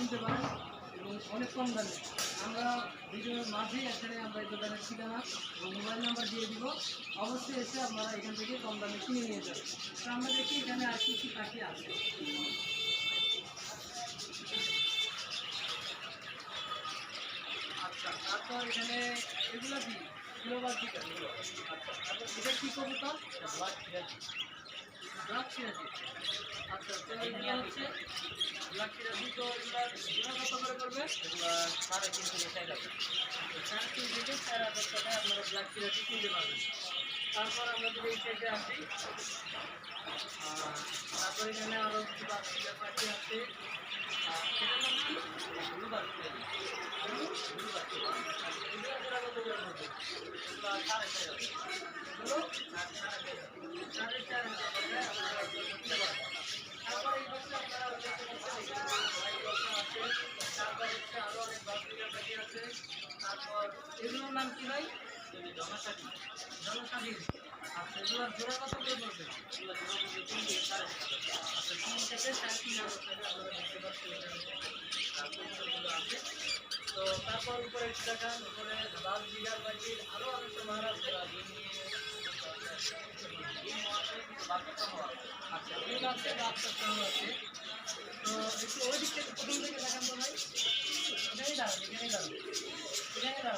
কিনতে পারেন এবং অনেক কম দামে। আমরা ভিডিওর মাঝেই এখানে আমরা এই দোকানের ঠিকানা এবং মোবাইল নাম্বার দিয়ে দিব। অবশ্যই এসে আপনারা এখান থেকে কম দামে কিনে নিয়ে যাবেন। তো আমরা দেখি এখানে আর কি পাখি আছে। আচ্ছা তারপর এখানে এগুলো কি? গ্লোবাল চিকেন তারপর এটা কি কবুতর? ব্ল্যাক সিরাজি ব্ল্যাক সিরাজি আচ্ছা তো এগুলো ব্ল্যাক সিরাজি তো এগুলো করবে এগুলো সাড়ে তিন থেকে চার তিন থেকে চার হাজার টাকায় আপনারা ব্ল্যাক সিরাজি কিনতে পারবেন তারপর আমরা এই সাইডে আসি তারপর এখানে আরও কিছু পাখি পাখি আছে পড়বে? এগুলো সাড়ে চার হাজার। সাড়ে চার হাজার টাকায় আপনারা এগুলো কিনতে পারবেন। তারপর এই পাশে আপনারা দেখতে পাচ্ছেন এখানে white বক্স আছে। তারপর হচ্ছে আরও অনেক বাসিকার পাখি আছে। তারপর এগুলোর নাম কি ভাই? জনসাথী। আচ্ছা, এগুলোর জোড়া কত করে পড়বে? থেকে সাড়ে। আচ্ছা, তিন হাজার টাকা আপনারা দেখতে এগুলো আছে। তো তারপর উপরে দেখান উপরে লাল বিঘার বাড়ির আরও অনেক মার আছে। আচ্ছা আছে সহ আছে তো একটু ওই দিক থেকে প্রথম থেকে দেখান তো ভাই এখানেই দাঁড়ান এখানেই দাঁড়ান এখানে